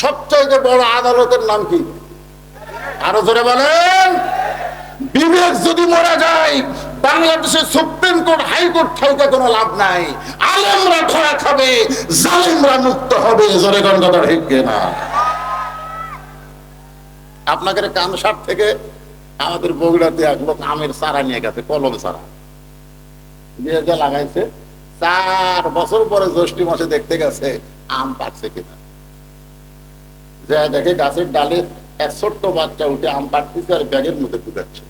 সবচাইতে বড় আদালতের নাম কি? আরও জোরে বলেন। বিবেক যদি মরা যায়, বাংলাদেশের সুপ্রিম কোর্ট, হাইকোর্ট থেকে কোনো লাভ নাই। আলেমরা ধরা খাবে, জালেমরা মুক্ত হবে। জোরে কথা ঠিক না আপনাদের কামসার থেকে আমাদের বগুড়াতে এক লোক আমের চারা নিয়ে গেছে, কলম চারা। দিয়ে লাগাইছে, চার বছর পরে জ্যৈষ্ঠী মাসে দেখতে গেছে, আম পাচ্ছে কিনা। যে দেখে গাছের ডালে এক বাচ্চা উঠে আম পাড়তেছে আর ব্যাগের মধ্যে ঢুকাচ্ছে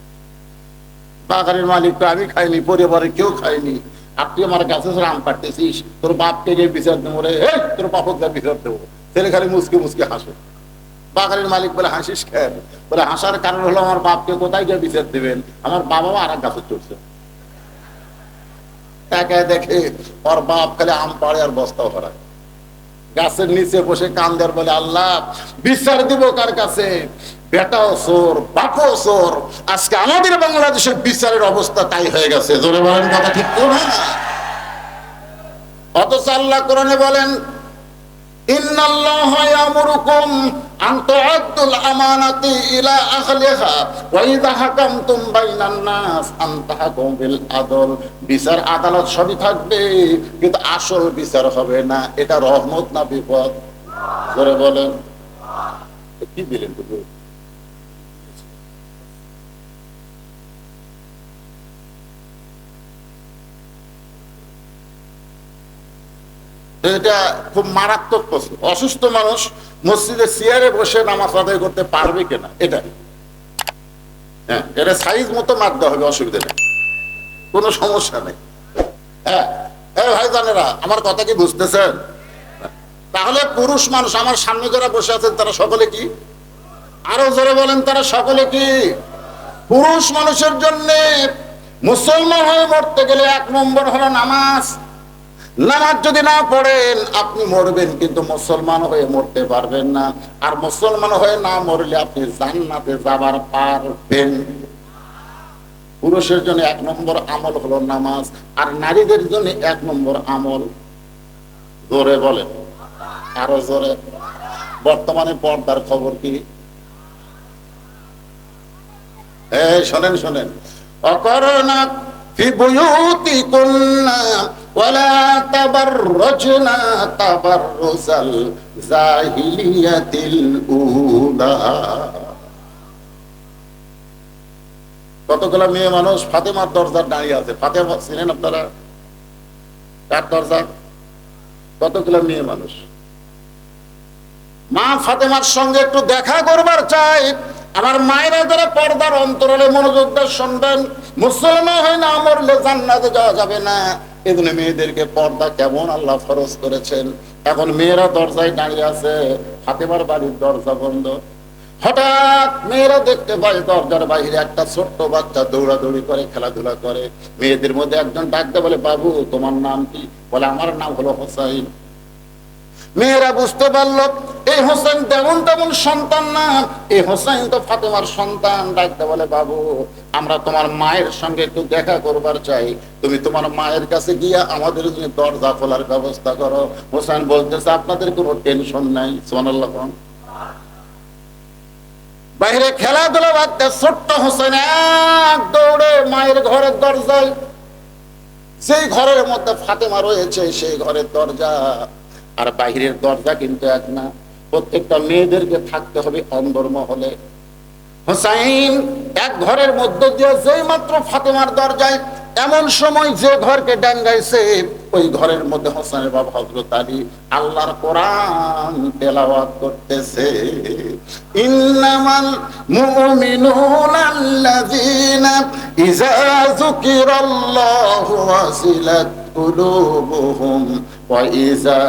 বাগানের মালিক, তো আমি খাইনি, পরিবারে কেউ খাইনি। আপনি আমার গাছে আম পাড়তেছিস, তোর বাপকে গিয়ে বিচার দেবো রে এই, তোর বাপক যা বিচার দেবো। ছেলে খালি মুসকে মুসকে হাসে। বাগানের মালিক বলে, হাসিস খেয়ে বলে, হাসার কারণ হলো আমার বাপকে কোথায় গিয়ে বিচার দেবেন? আমার বাবাও আর এক গাছে চড়ছে। একে দেখে ওর বাপ খালি আম পাড়ে আর বস্তাও ভরায়। গাছের নিচে বসে কান্দার বলে, আল্লাহ, বিচার দিব কার কাছে? বেটাও সোর বাপও সোর আজকে আমাদের বাংলাদেশের বিচারের অবস্থা তাই হয়ে গেছে। জোরে বলেন কথা ঠিক না অথচ আল্লাহ কোরআনে বলেন বিচার আদালত সবই থাকবে, কিন্তু আসল বিচার হবে না। এটা রহমত না বিপদ? বলেন। কি দিলেন এটা খুব মারাত্মক প্রশ্ন। অসুস্থ মানুষ মসজিদে চেয়ারে বসে নামাজ আদায় করতে পারবে কিনা এটা হ্যাঁ এটা সাইজ মতো মারতে হবে, অসুবিধা নেই। কোনো সমস্যা নেই। হ্যাঁ ভাই জানেরা আমার কথা কি বুঝতেছেন? তাহলে পুরুষ মানুষ, আমার সামনে যারা বসে আছেন, তারা সকলে কি? আরও জোরে বলেন, তারা সকলে কি? পুরুষ মানুষের জন্য মুসলমান হয়ে মরতে গেলে এক নম্বর হলো নামাজ। নামাজ যদি না পড়েন, আপনি মরবেন, কিন্তু মুসলমান হয়ে মরতে পারবেন না। আর মুসলমান হয়ে না মরলে আপনি জান্নাতে যাবার পারবেন। পুরুষের জন্য এক নম্বর আমল হলো নামাজ, আর নারীদের জন্য এক নম্বর আমল জোরে বলেন। আরও জোরে। বর্তমানে পর্দার খবর কি? শোনেন শোনেন। অকরণা ফি বুয়ুতিকুন্না ওয়ালা তাবাররুজনা তাবাররুজাল জাহিলিয়াতিল উলা কতগুলো মেয়ে মানুষ ফাতেমার দরজার দাঁড়িয়ে আছে? ফাতেমা ছিলেন আপনারা? কার দরজা? কতগুলো মেয়ে মানুষ? মা ফাতেমার সঙ্গে একটু দেখা করবার চাই। আমার মায়েরা যারা পর্দার অন্তরালে মনোযোগ দিয়ে শুনবেন, মুসলমান হয় না মরলে জান্নাতে যাওয়া যাবে না। এজন্য মেয়েদেরকে পর্দা কেমন আল্লাহ ফরজ করেছেন। এখন মেয়েরা দরজায় দাঁড়িয়ে আছে, ফাতেমার বাড়ির দরজা বন্ধ। হঠাৎ মেয়েরা দেখতে পায় দরজার বাইরে একটা ছোট্ট বাচ্চা দৌড়াদৌড়ি করে, খেলাধুলা করে। মেয়েদের মধ্যে একজন ডাকতে বলে, বাবু, তোমার নাম কি? বলে, আমার নাম হলো হোসাইন। মেয়েরা বুঝতে পারল এই হোসেন তেমন তেমন সন্তান না। এই হোসেন তো ফাতেমার সন্তান। ডাকতে বলে, বাবু, আমরা তোমার মায়ের সঙ্গে একটু দেখা করবার চাই। তুমি তোমার মায়ের কাছে গিয়া আমাদের দরজা খোলার ব্যবস্থা করো। হোসেন বলতেছে, আপনাদের কোনো টেনশন নাই। সোনাল্লাহ বাইরে খেলাধুলা বাদতে ছোট্ট হোসেন এক দৌড়ে মায়ের ঘরের দরজায় সেই ঘরের মধ্যে ফাতেমা রয়েছে, সেই ঘরের দরজা আর বাহিরের দরজা কিন্তু এক না। প্রত্যেকটা মেয়েদেরকে থাকতে হবে অন্দর মহলে হোসাইন এক ঘরের মধ্য দিয়ে যেই মাত্র ফাতেমার দরজায়, এমন সময় যে ঘরকে ডাঙ্গাইছে, ওই ঘরের মধ্যে হোসেনের বাবা হজরত আলী আল্লাহর কোরআন তেলাওয়াত করতেছে। ইন্নামাল মুমিনুনা ইযা যুকিরাল্লাহু ওয়াসিলাত কুলুবুহুম ওয়া ইযা